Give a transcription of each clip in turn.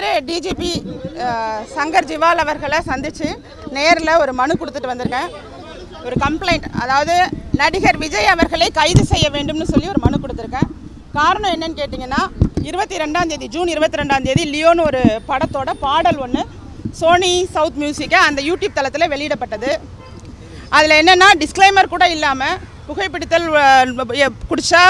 வந்துட்டு டிஜிபி சங்கர் ஜிவால் அவர்களை சந்தித்து நேரில் ஒரு மனு கொடுத்துட்டு வந்திருக்கேன். ஒரு கம்ப்ளைண்ட் அதாவது நடிகர் விஜய் அவர்களை கைது செய்ய வேண்டும்னு சொல்லி ஒரு மனு கொடுத்துருக்கேன். காரணம் என்னன்னு கேட்டிங்கன்னா இருபத்தி ரெண்டாம் தேதி ஜூன் இருபத்தி ரெண்டாம் தேதி லியோன்னு ஒரு படத்தோட பாடல் ஒன்று சோனி சவுத் மியூசிக்கை அந்த யூடியூப் தளத்தில் வெளியிடப்பட்டது. அதில் என்னென்னா டிஸ்க்ளைமர் கூட இல்லாமல் புகைப்பிடித்தல் அஹ், குடிச்சா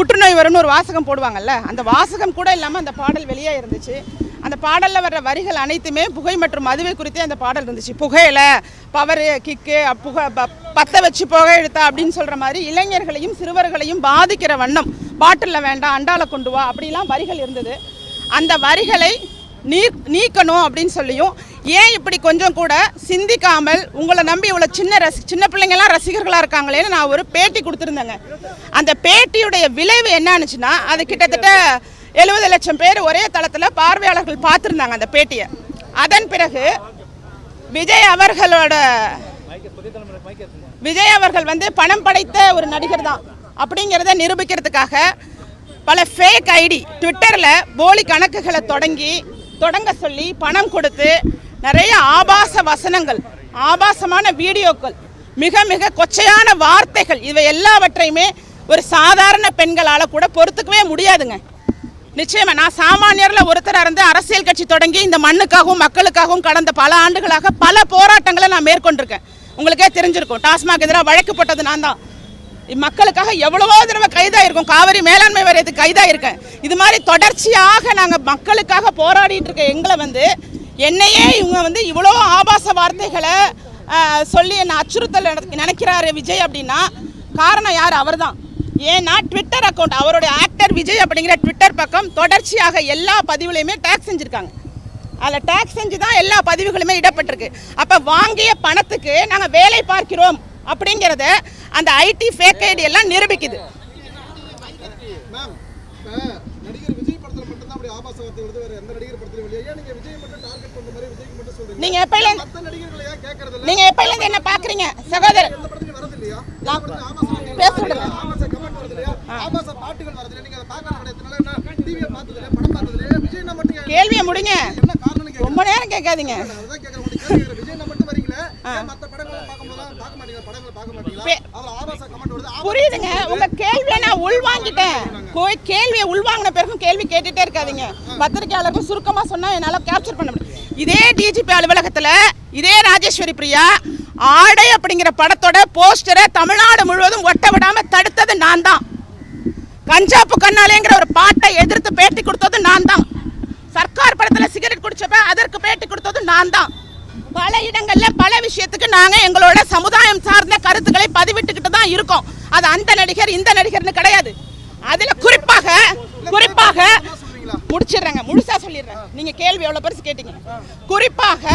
புற்றுநோய் வரும்னு ஒரு வாசகம் போடுவாங்கல்ல அந்த வாசகம் கூட இல்லாமல் அந்த பாடல் வெளியே இருந்துச்சு. அந்த பாடலில் வர்ற வரிகள் அனைத்துமே புகை மற்றும் மதுவை குறித்தே அந்த பாடல் இருந்துச்சு. புகையில பவரு கிக்கு புகை ப- பத்த வச்சு புகை எடுத்தா அப்படின்னு சொல்கிற மாதிரி இளைஞர்களையும் சிறுவர்களையும் பாதிக்கிற வண்ணம் பாட்டிலில் வேண்டாம் அண்டால கொண்டு வா அப்படிலாம் வரிகள் இருந்தது. அந்த வரிகளை நீ நீக்கணும் அப்படின்னு சொல்லியும் ஏன் இப்படி கொஞ்சம் கூட சிந்திக்காமல் உங்களை நம்பி இவ்வளோ சின்ன ரசி சின்ன பிள்ளைங்கலாம் ரசிகர்களாக இருக்காங்களேன்னு நான் ஒரு பேட்டி கொடுத்துருந்தேங்க. அந்த பேட்டியுடைய விளைவு என்னன்னுச்சுன்னா அது கிட்டத்தட்ட எழுபது லட்சம் பேர் ஒரே தளத்தில் பார்வையாளர்கள் பார்த்துருந்தாங்க அந்த பேட்டியை. அதன் பிறகு விஜய் அவர்களோட விஜய் அவர்கள் வந்து பணம் படைத்த ஒரு நடிகர் தான். அப்படிங்கிறத நிரூபிக்கிறதுக்காக பல ஃபேக் ஐடி ட்விட்டரில் போலி கணக்குகளை தொடங்கி தொடங்க சொல்லி பணம் கொடுத்து நிறைய ஆபாச வசனங்கள் ஆபாசமான வீடியோக்கள் மிக மிக கொச்சையான வார்த்தைகள் இவை எல்லாவற்றையுமே ஒரு சாதாரண பெண்களால் கூட பொறுத்துக்கவே முடியாதுங்க. நிச்சயமா நான் சாமானியரில் ஒருத்தராக இருந்து அரசியல் கட்சி தொடங்கி இந்த மண்ணுக்காகவும் மக்களுக்காகவும் கடந்த பல ஆண்டுகளாக பல போராட்டங்களை நான் மேற்கொண்டிருக்கேன். உங்களுக்கே தெரிஞ்சிருக்கும் டாஸ்மாக் எதிராக வழக்கு போட்டது நான் தான். மக்களுக்காக எவ்வளவோ தடவை கைதாயிருக்கும் காவிரி மேலாண்மை வாரியத்துக்கு கைதாயிருக்கேன் இது மாதிரி தொடர்ச்சியாக நாங்கள் மக்களுக்காக போராடிட்டு இருக்க எங்களை வந்து என்னையே இவங்க வந்து இவ்வளோ ஆபாச வார்த்தைகளை சொல்லி என்னை அச்சுறுத்தல் நினைக்கிறாரு விஜய் அப்படின்னா காரணம் யார்? அவர்தான். ஏன்னா ட்விட்டர் அக்கௌண்ட் அவருடைய ஆக்டர் விஜய் அப்படிங்கிற ட்விட்டர் பக்கம் தொடர்ச்சியாக எல்லா பதிவுலையுமே டேக்ஸ் செஞ்சுருக்காங்க. அதில் டேக்ஸ் செஞ்சு தான் எல்லா பதிவுகளுமே இடப்பட்டிருக்கு. அப்போ வாங்கிய பணத்துக்கு நாங்கள் வேலை பார்க்கிறோம் அப்படிங்கிறத அந்த ஐடி ஃபேக் ஐடி எல்லாம் நிரூபிக்குது. நீங்க எப்பயில நீங்க எப்பயில இருந்து என்ன பாக்குறீங்க? சகோதரர். எந்த படத்துக்கு வரது இல்லையா? நான் ஆபாச வார்த்தைகள் பேச விடுங்க. ஆபாச கமெண்ட் வருது இல்லையா? ஆபாச பாட்டுகள் வருது இல்லையா? நீங்க அதை பார்க்கறது கிடையாது. என்ன? டிவியை பார்த்தது இல்லையா? படம் பார்த்தது இல்லையா? விஜய்னா மட்டும் ஏன் கேள்வியை முடிங்க. ரொம்ப நேரம் கேட்காதீங்க அதான் கேக்குறேன் உங்களுக்கு கேள்வி கேக்குறேன் விஜய்னா மட்டும் வரீங்களே ஏன் மத்த படங்களை பார்க்கும்போது பார்க்க மாட்டீங்க படங்களை பார்க்க மாட்டீங்களா பே- அதுல ஆபாச கமெண்ட் வருது ஆபாச புரியுதுங்க. உங்க கேள்வியை நான் உள்வாங்கிட்டேன். போய் கேள்வியை உள்வாங்கின பிறகும் கேள்வி கேட்டுட்டே இருக்காதீங்க. பத்திரிகையாளருக்கும் சுருக்கமா சொன்னா என்னால கேப்சர் பண்ண முடியும். இதே டிஜிபி அலுவலகத்துல இதே ராஜேஸ்வரி பிரியா ஆடை அப்படிங்கிற படத்தோட போஸ்டரை தமிழ்நாடு முழுவதும் ஒட்ட விடாம தடுத்தது நான் தான். கஞ்சாப்பு கண்ணாலேங்கிற ஒரு பாட்டை எதிர்த்து பேட்டி கொடுத்தது நான் தான். சர்க்கார் படத்துல சிகரெட் குடிச்சப்ப அதற்கு பேட்டி கொடுத்தது நான் தான். பல இடங்கள்ல பல விஷயத்துக்கு நாங்க எங்களோட சமுதாயம் சார்ந்த கருத்துக்களை பதிவிட்டுக்கிட்டு தான் இருக்கோம். அது அந்த நடிகர் இந்த நடிகர்னு கிடையாது. அதுல குறிப்பாக குறிப்பாக முடிச்சிடுறேங்க முழுசா சொல்லிடுறேன். நீங்க கேள்வி எவ்வளவு பெருசு கேட்டீங்க. குறிப்பாக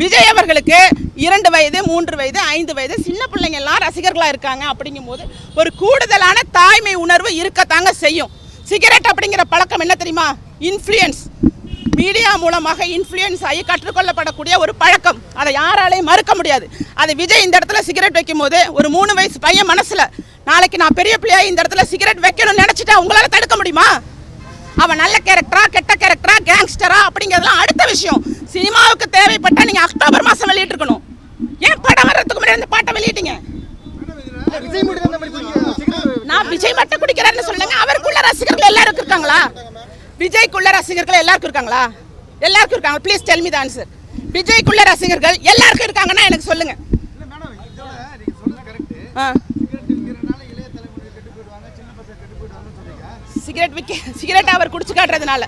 விஜய் அவர்களுக்கு இரண்டு வயது மூன்று வயது ஐந்து வயது சின்ன பிள்ளைங்க எல்லாம் ரசிகர்களா இருக்காங்க அப்படிங்கும்போது ஒரு கூடுதலான தாய்மை உணர்வு இருக்கத்தாங்க செய்யும். சிகரெட் அப்படிங்கிற பழக்கம் என்ன தெரியுமா? இன்ஃப்ளூயன்ஸ் மீடியா மூலமாக இன்ஃப்ளூயன்ஸ் ஆகி கற்றுக்கொள்ளப்படக்கூடிய ஒரு பழக்கம். அதை யாராலையும் மறுக்க முடியாது. அது விஜய் இந்த இடத்துல சிகரெட் வைக்கும் போது ஒரு மூணு வயசு பையன் மனசுல நாளைக்கு நான் பெரிய பிள்ளையா இந்த இடத்துல சிகரெட் வைக்கணும்னு நினைச்சிட்டா உங்களால தடுக்க முடியுமா? அவன் நல்ல கேரக்டரா கெட்ட கேரக்டரா கேங்ஸ்டரா அப்படிங்கிறதுலாம் அடுத்த விஷயம். சினிமாவுக்கு தேவைப்பட்டா நீங்க அக்டோபர் மாசம் வெளியிட்டிருக்கணும் ஏன் படம் வர்றதுக்கு முன்னாடி இந்த பாட்டை வெளியிட்டீங்க? நான் விஜய் மட்டும் குடிக்கிறாருன்னு சொல்லுங்க. அவருக்குள்ள ரசிகர்கள் எல்லாருக்கும் இருக்காங்களா? விஜய்க்குள்ள ரசிகர்கள் எல்லாருக்கும் இருக்காங்களா? எல்லாருக்கும் இருக்காங்க. Please tell me the answer விஜய்க்குள்ள ரசிகர்கள் எல்லாருக்கும் இருக்காங்கன்னா எனக்கு சொல்லுங்க. சிகரெட் சொல்றீங்க. சிகரெட் அவர் குடிச்சு காட்டுறதுனால.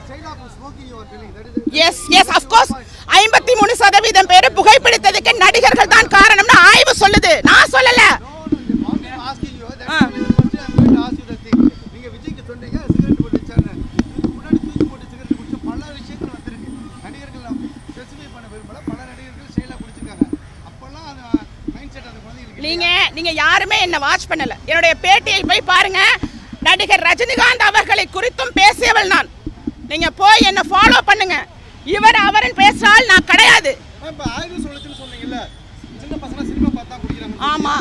எஸ் எஸ் அஃப்கோர்ஸ் ஐம்பத்தி மூணு சதவீதம் பேர் புகைப்பிடித்ததுக்கு நடிகர்கள் தான் காரணம்னு ஆய்வு சொல்லுது. நான் சொல்லல asking you that ah. First I am going to ask you the thing நீங்க விஜய்க்கு சொன்னீங்க சிகரெட் போட்டு வச்சாரு இதுக்கு முன்னாடி தூக்கி போட்டு சிகரெட் குடிச்ச பல விஷயங்கள் வந்திருக்கு நடிகர்கள் நான் ஸ்பெசிஃபை பண்ண விரும்பல பல நடிகர்கள் ஸ்டைலா குடிச்சிருக்காங்க அப்பெல்லாம் அந்த மைண்ட் செட் அந்த குழந்தைகளுக்கு நீங்க நீங்க யாருமே என்ன வாட்ச் பண்ணல. என்னுடைய பேட்டியை போய் பாருங்க. நடிகர் ரஜினிகாந்த் அவர்களை குறித்தும் பேசியவள் நான். நீங்க போய் என்ன ஃபாலோ பண்ணுங்க. இவர் அவரன் பேசுறால் நான் கிடையாது. ஆமா.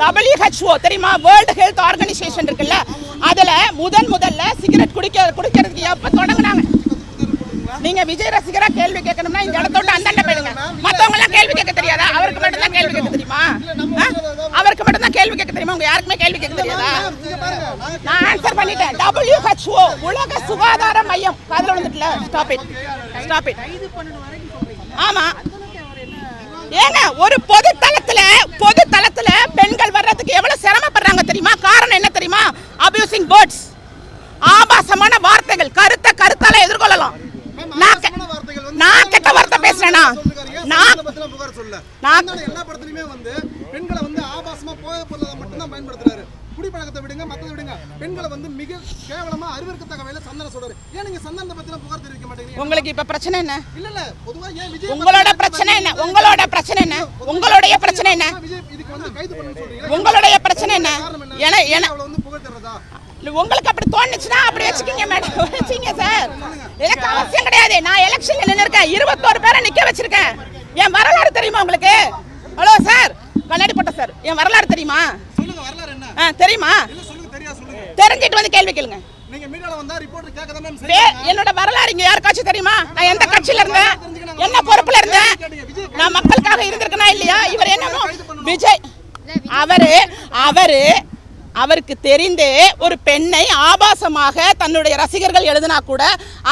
WHO தெரியுமா? வேர்ல்டு ஹெல்த் ஆர்கனைசேஷன் இருக்குல்ல. அதுல முதன் முதல்ல சிகரெட் குடிக்க குடிக்கிறதுக்கு எப்ப தொடங்குனாங்க. நீங்க விஜய் ரசிகரா கேள்வி கேட்கணும்னா இந்த இடத்த விட்டு அந்தாண்ட போயிடுங்க மத்தவங்க எல்லாம் கேள்வி கேட்க தெரியாதா? அவருக்கு மட்டும் தான் கேள்வி கேட்க தெரியுமா? அவருக்கு மட்டும் தான் கேள்வி கேட்க தெரியுமா? உங்க யாருக்குமே கேள்வி கேட்க தெரியாதா? நான் ஆன்சர் பண்ணிட்டேன். டபிள்யூ ஹெச்ஓ உலக சுகாதார மையம். அதுல வந்துட்டுல ஸ்டாப் இட் ஸ்டாப் இட் ஆமா. ஏங்க ஒரு பொது தளத்துல பொது தளத்துல பெண்கள் வர்றதுக்கு எவ்வளவு சிரமப்படுறாங்க தெரியுமா? காரணம் என்ன தெரியுமா? அபியூசிங் பேர்ட்ஸ் ஆபாசமான வார்த்தைகள் கருத்த கருத்தால எதிர்கொள்ளலாம் நான் கெ- நான் கெட்ட வார்த்தை பேசுறேனா நான் புகார் சொல்ல நான் எல்லா படத்துலயுமே வந்து பெண்களை வந்து ஆபாசமா போக பொருளை மட்டும்தான் பயன்படுத்துறாரு. குடிப்பழக்கத்தை விடுங்க மத்ததை விடுங்க. பெண்களை வந்து மிக கேவலமா அறிவிற்கத்தக்க வகையில சந்தன சொல்றாரு ஏன் நீங்க சந்தனத்தை பத்தின புகார் தெரிவிக்க மாட்டேங்கிறீங்க? உங்களுக்கு இப்ப பிரச்சனை என்ன? இல்ல இல்ல. பொதுவா ஏன் விஜய் உங்களோட பிரச்சனை என்ன? உங்களோட பிரச்சனை என்ன? உங்களுடைய பிரச்சனை என்ன? விஜய் இதுக்கு வந்து கைது பண்ணு சொல்றீங்க உங்களுடைய பிரச்சனை என்ன? என என அவளை வந்து புகழ் இல்ல, உங்களுக்கு அப்படி தோணுச்சுன்னா அப்படி வச்சுக்கோங்க மேடம் வச்சுங்க சார் எனக்கு அவசியம் கிடையாது. நான் எலெக்ஷன்ல நின்று இருக்கேன் இருபத்தோரு பேரை நிக்க வச்சிருக்கேன். என் வரலாறு தெரியுமா உங்களுக்கு? Hello sir. கண்ணாடி போட்ட சார். என் வரலாறு தெரியுமா? சொல்லுங்க வரலாறு என்ன? ஆ தெரியுமா? இல்ல சொல்லுங்க தெரியா சொல்லுங்க. தெரிஞ்சிட்டு வந்து கேள்வி கேளுங்க. என்னோட வரலாறு இங்க யாருக்காச்சும் தெரியுமா? நான் எந்த கட்சியில இருந்தேன்? என்ன பொறுப்புல இருந்தேன்? நான் மக்களுக்காக இருந்திருக்கனா இல்லையா? இவர் என்னமோ விஜய் அவரு அவரு அவருக்கு தெரிந்தே ஒரு பெண்ணை ஆபாசமாக தன்னுடைய ரசிகர்கள் எழுதினா கூட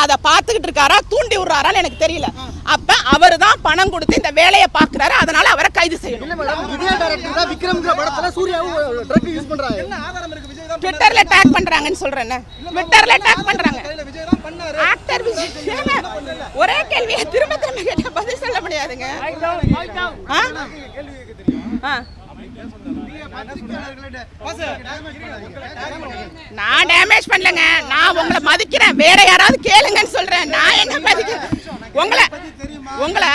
அதை பார்த்துக்கிட்டு இருக்காரா தூண்டி விடுறாரான்னு எனக்கு தெரியல. அப்ப அவர் தான் பணம் கொடுத்து இந்த வேலையை பார்க்கறாரு. அதனால அவரை கைது செய்யணும். விஜய் டைரக்டர் தான் விக்ரம்ங்கிற படத்துல சூர்யாவும் ட்ரக் யூஸ் பண்றாங்க என்ன ஆதாரம் இருக்கு? விஜய் தான் ட்விட்டர்ல டேக் பண்றாங்கன்னு சொல்றேன். ட்விட்டர்ல டேக் பண்றாங்க. கையில விஜய் தான் பண்ணாரு. ஆக்டர் விஜய் ஏங்க, ஒரே கேள்வியை திரும்ப திரும்ப கேட்டா பதில் சொல்ல முடியாதுங்க. ஆ? ஆ. நான் டேமேஜ் பண்ணலங்க. நான் உங்களை மதிக்கிறேன். வேற யாராவது கேளுங்கன்னு சொல்றேன். நான் என்ன மதிக்கிறேன் உங்களை உங்களை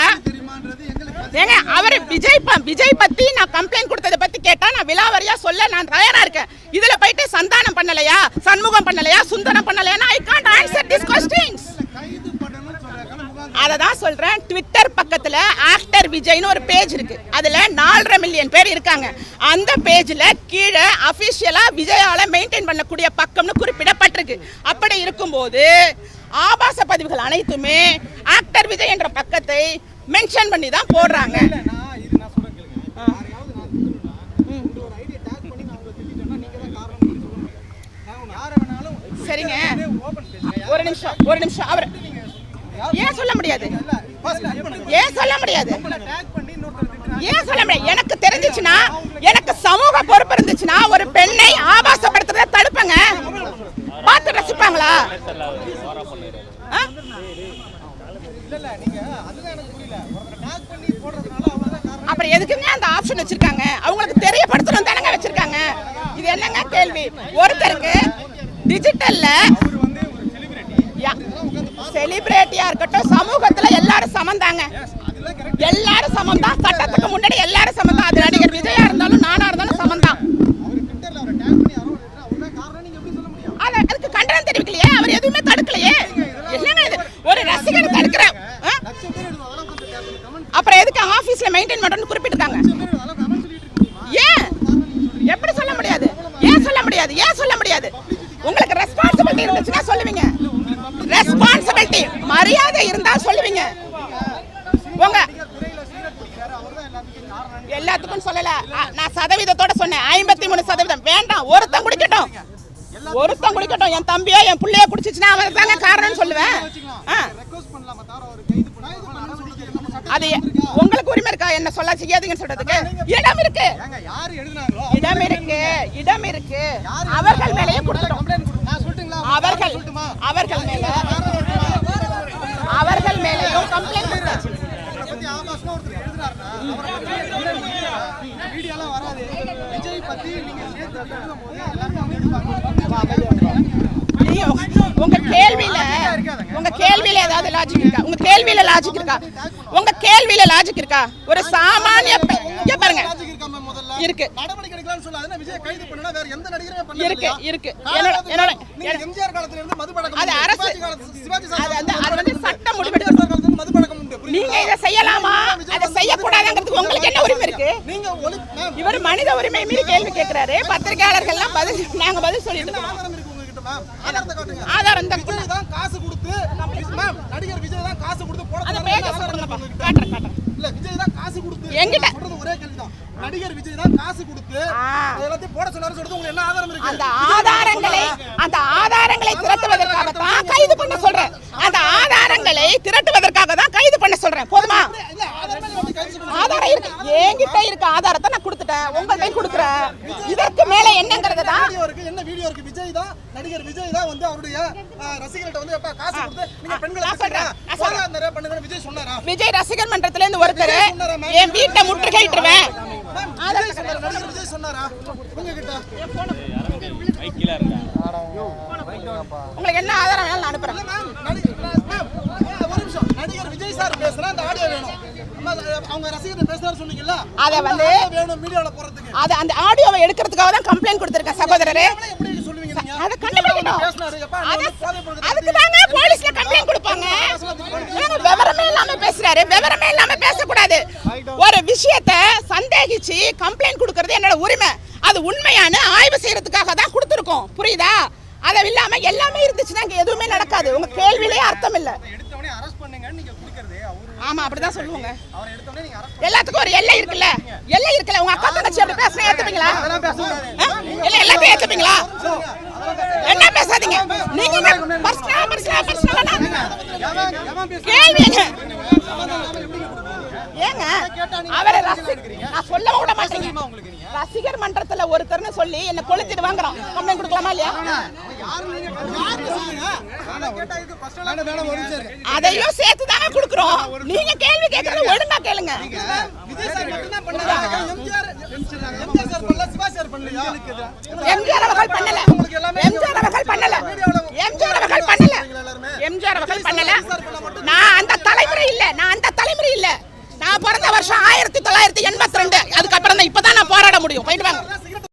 ஏங்க அவர் விஜய் ப- விஜய் பத்தி நான் கம்ப்ளைண்ட் கொடுத்ததை பத்தி கேட்டா நான் விலாவரியா சொல்ல நான் தயாரா இருக்கேன். இதுல போயிட்டு சந்தானம் பண்ணலையா? சண்முகம் பண்ணலையா? சுந்தரம் பண்ணலையா I can't answer this question கைது பண்ணணும்னு சொல்றாங்க முகாம் அதை தான் சொல்றேன். ட்விட்டர் பக்கத்துல ஆக்டர் விஜய்னு ஒரு பேஜ் இருக்கு. அதுல நாலரை மில்லியன் பேர் இருக்காங்க. அந்த பேஜ்ல கீழே அபிஷியலா விஜயால மெயின்டைன் பண்ணக்கூடிய பக்கம்னு குறிப்பிடப்பட்டிருக்கு. அப்படி இருக்கும்போது ஆபாச பதிவுகள் அனைத்துமே ஆக்டர் விஜய் என்ற பக்கத்தை மென்ஷன் பண்ணி தான் போடுறாங்க சரிங்க. ஒரு நிமிஷம் ஒரு நிமிஷம். அவர் ஏன் சொல்ல முடியாது? ஏன் சொல்ல முடியாது? ஏன் சொல்ல முடியாது? எனக்கு தெரிஞ்சிச்சுன்னா எனக்கு சமூக பொறுப்பு இருந்துச்சுன்னா ஒரு பெண்ணை ஆபாசப்படுத்துறத தடுப்பேங்க. பார்த்து ரசிப்பாங்களா? அப்புறம் எதுக்குங்க அந்த ஆப்ஷன் வச்சிருக்காங்க? அவங்களுக்கு தெரியப்படுத்தணும் தானங்க வச்சிருக்காங்க. இது என்னங்க கேள்வி? ஒருத்தருக்கு டிஜிட்டல்ல செலிபிரிட்டியா இருக்கட்டும் சமூகத்துல எல்லாரும் சமம் தாங்க எல்லாரும் சமம் தான் சட்டத்துக்கு முன்னாடி எல்லாரும் சமம் தான் அது நடிகர் விஜயா இருந்தாலும் நானா இருந்தாலும் சமம் தான் அவர் ட்விட்டர்ல அவரை டேக் பண்ணி யாரோ ஒருத்தர் அவர் தான் காரணம் நீங்க எப்படி சொல்ல முடியும் அது அதுக்கு கண்டனம் தெரிவிக்கலையே அவர் எதுவுமே தடுக்கலையே என்னங்க இது ஒரு ரசிகர் தடுக்கிற ஆ? லட்சம் பேர் எழுதும் அதெல்லாம் கொஞ்சம் டேக் பண்ணி கமெண்ட் அப்புறம் எதுக்கு ஆபீஸ்ல மெயின்டைன் பண்றோம்னு குறிப்பிட்டிருக்காங்க பேர் அதெல்லாம் கமெண்ட் சொல்லிட்டு இருக்க முடியுமா ஏன் எப்படி சொல்ல முடியாது ஏன் சொல்ல முடியாது ஏன் சொல்ல முடியாது உங்களுக்கு ரெஸ்பான்சிபிலிட்டி இருந்துச்சுன்னா சொல்லுவீங்க ரெஸ்பான்சிபிலிட்டி மரியாதை இருந்தா சொல்லுவீங்க உங்க துறையில சீரட் பிடிக்கிறாரு அவர் தான் எல்லாத்துக்கும் காரணம் எல்லாத்துக்கும் சொல்லல அ, நான் சதவீதத்தோட சொன்னேன். ஐம்பத்தி மூணு சதவீதம். வேண்டாம் ஒருத்தன் குடிக்கட்டும். ஒருத்தன் குடிக்கட்டும். என் தம்பியோ என் பிள்ளையோ குடிச்சிச்சுன்னா அவர் தாங்க காரணம்னு சொல்லுவேன். அது உங்களுக்கு உரிமை இருக்கா? என்ன சொல்ல செய்யாதீங்கன்னு சொல்றதுக்கு. இடம் இருக்கு. யார் இடம் இருக்கு. இடம் இருக்கு. அவர்கள் மேலேயே கொடுத்துட்டோம். அவர்கள் அவர்கள் மேல அவர்கள் மேலேயும் கம்ப்ளைண்ட் கொடுத்தாச்சு இவரை பத்தி ஆபாசமா ஒருத்தர் எழுதுறாருன்னா வீடியோலாம் வராது விஜய் பத்தி நீங்க சேர்த்து எழுதும் போது எல்லாரும் வந்து நீங்க உங்க கேள்வியில உங்க கேள்வியில ஏதாவது லாஜிக் இருக்கா? உங்க கேள்வியில லாஜிக் இருக்கா? உங்க கேள்வியில லாஜிக் இருக்கா? ஒரு சாமானிய இங்க பாருங்க. இருக்கா. இருக்கு இருக்கு. என்னோட எம்ஜிஆர் காலத்துல இருந்து அது. அரசு- அது வந்து- சட்டம் அம்பேத்கர் முடிவெடுக்கும் நீங்க? இதை செய்யலாமா? அதை செய்யக்கூடாதுங்கிறதுக்கு உங்களுக்கு என்ன உரிமை இருக்கு? இவர் மனித உரிமை மீறி கேள்வி கேட்கிறாரு பத்திரிகையாளர்கள்லாம் பதில் நாங்க பதில் சொல்லிட்டு இருக்கோம். ஆதாரம் தான் காசு கொடுத்து மேம் நடிகர் விஜய் தான் காசு கொடுத்து போட அந்த. பேஜை உங்ககிட்ட. காட்டுறேன் காட்டுறேன். இல்ல விஜய் தான் காசு கொடுத்து என்கிட்ட. நான் சொல்றது ஒரே கேள்விதான். நடிகர் விஜய் தான் காசு கொடுத்து எல்லாத்தையும் போட சொன்னாரு சொல்றது உங்களுக்கு என்ன ஆதாரம் இருக்கு? அந்த ஆதாரங்களை அந்த ஆதாரங்களை திரட்டுவதற்காக தான் கைது பண்ண சொல்றேன் அந்த ஆதாரங்களை திரட்டுவதற்காக தான் கைது பண்ண சொல்றேன். போதுமா? ஆதாரமே இருக்கு. என்கிட்ட இருக்க ஆதாரத்தை நான் கொடுத்துட்டேன். உங்கள்கிட்ட கொடுக்குறேன். இதற்கு மேல என்னங்கிறது தான் என்ன வீடியோ இருக்கு? விஜய் தான். நடிகர் விஜய் தான் வந்து அவருடைய அஹ், ரசிகர்கள்ட்ட வந்து எப்ப காசு கொடுத்து நீங்க பெண்களை பண்ணுங்கன்னு விஜய் சொன்னாரா? விஜய் ரசிகர் மன்றத்துல இருந்து ஒருத்தர் என் வீட்டை முற்றுகையிட்டுருவேன் விஜய் சொன்னாரா? உங்ககிட்ட? உங்களுக்கு என்ன ஆதாரம் வேணாலும் நான் அனுப்புறேன். நடிகர் விஜய் சார் பேசுனா அந்த ஆடியோ வேணும். அவங்க ரசிகர் பேசுறாரு சொன்னீங்கல்ல அதை அந்த வந்து- வேணும் மீடியால போறதுக்கு. அது அந்த ஆடியோவை எடுக்கிறதுக்காக தான் கம்ப்ளைண்ட் கொடுத்துருக்கேன் சகோதரரே. அதை கண்டுபிடிக்கணும். அதுக்கு தாங்க போலீஸ்ல கம்ப்ளைண்ட் கொடுப்பாங்க? விவரமே இல்லாம பேசுறாரு விவரமே இல்லாம பேசக்கூடாது. ஒரு விஷயத்த சந்தேகிச்சு கம்ப்ளைண்ட் கொடுக்கறது என்னோட உரிமை. அது உண்மையான ஆய்வு செய்யறதுக்காக தான் கொடுத்துருக்கோம். புரியுதா? அதை இல்லாம எல்லாமே இருந்துச்சுன்னா இங்க எதுவுமே நடக்காது. உங்க கேள்வியிலே அர்த்தம் இல்ல எடுத்தவனே அரெஸ்ட் பண்ணுங்கன்னு நீங்க குடுக்கறது அவரு ஆமா அப்படிதான் சொல்லுவாங்க. எல்லாத்துக்கும் ஒரு எல்லை இருக்குல்ல. எல்லை இருக்குல்ல. உங்க அக்கா தங்கச்சி அப்படி பேசினா ஏத்துப்பீங்களா? இல்ல எல்லாத்தையும் ஏத்துப்பீங்களா? என்ன பேசாதீங்க. நீங்க பர்சனலா பர்சனலா பர்சனலா கேள்வி? ஏங்க? அவரை ரசி நான் சொல்ல விட மாட்டேங்க. ரசிகர் மன்றத்துல ஒருத்தர்னு சொல்லி என்ன கொளுத்திட்டு வாங்குறோம் கம்ப்ளைண்ட் கொடுக்கலாமா இல்லையா? அதையும் சேர்த்து தாங்க கொடுக்குறோம் நீங்க கேள்வி கேட்கறது ஒழுங்கா கேளுங்க. விஜய் சார் மட்டும்தான் பண்ணாங்க எம்ஜிஆர் எம்ஜிஆர் சார் பண்ணல. சிவா சார் பண்ணலையா எம்ஜிஆர் அவர்கள் பண்ணல. எம்ஜிஆர் அவர்கள் பண்ணல. எம்ஜிஆர் அவர்கள் பண்ணல. எம்ஜிஆர் அவர்கள் பண்ணல. நான் அந்த தலைமுறை இல்ல. நான் அந்த தலைமுறை இல்ல. நான் பிறந்த வருஷம் ஆயிரத்தி தொள்ளாயிரத்தி எண்பத்தி ரெண்டு. அதுக்கப்புறம் தான் இப்பதான் நான் போராட முடியும். போயிட்டு வாங்க.